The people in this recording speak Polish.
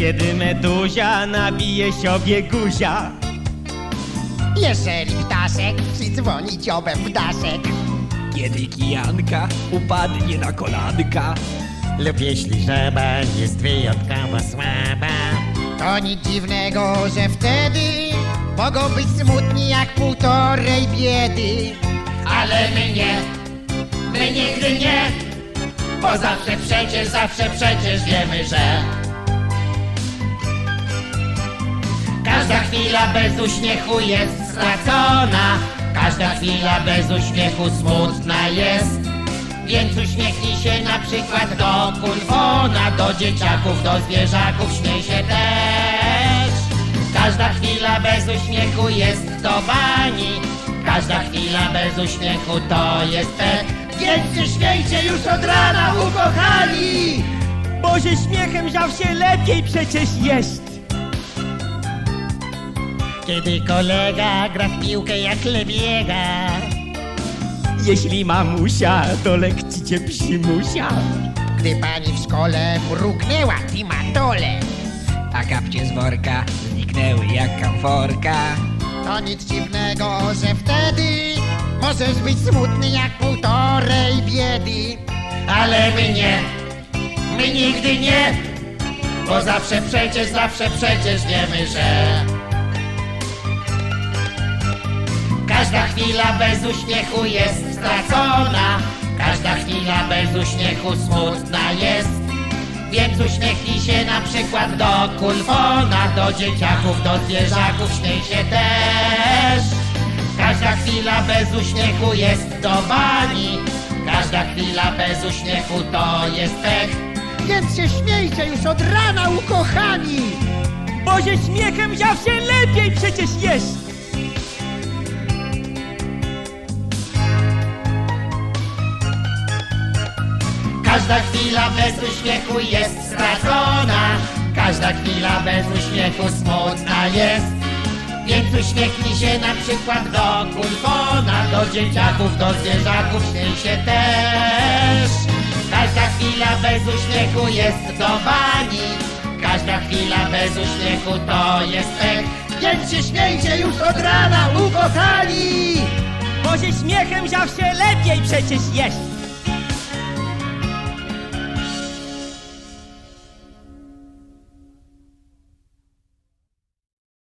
kiedy meduzia nabije sobie guzia. Jeżeli ptaszek przydzwoni dziobem w daszek. Kiedy kijanka upadnie na kolanka. Lub jeśli żaba jest wyjątkowo słaba. To nic dziwnego, że wtedy Mogą być smutni jak półtorej biedy. Ale my nie, my nigdy nie Bo zawsze przecież, zawsze przecież wiemy, że Każda chwila bez uśmiechu jest stracona. Każda chwila bez uśmiechu smutna jest. Więc uśmiechnij się na przykład do kulfona Do dzieciaków, do zwierzaków, śmiej się też. Każda chwila bez uśmiechu jest do bani. Każda chwila bez uśmiechu to jest pek Więc się śmiejcie już od rana, ukochani! Bo ze śmiechem zawsze lepiej przecież jest. Kiedy kolega gra w piłkę jak lebiega. Jeśli mamusia, to lekcicie psimusia. Gdy pani w szkole mrugnęła timatole A kapcie z worka zniknęły jak kamforka. To nic dziwnego, że wtedy Możesz być smutny jak półtorej biedy. Ale my nie, my nigdy nie. Bo zawsze przecież, zawsze przecież wiemy, że Każda chwila bez uśmiechu jest stracona. Każda chwila bez uśmiechu smutna jest. Więc uśmiechnij się na przykład do kulfona Do dzieciaków, do zwierzaków, śmiej się też. Każda chwila bez uśmiechu jest do bani. Każda chwila bez uśmiechu to jest pech Więc się śmiejcie już od rana, ukochani Bo ze śmiechem zawsze lepiej przecież jest. Każda chwila bez uśmiechu jest stracona. Każda chwila bez uśmiechu smutna jest. Więc uśmiechnij się na przykład do kulfona Do dzieciaków, do zwierzaków, śmiej się też. Każda chwila bez uśmiechu jest do bani. Każda chwila bez uśmiechu to jest pech. Więc się śmiejcie już od rana, ukochani! Bo ze śmiechem zawsze lepiej przecież jest.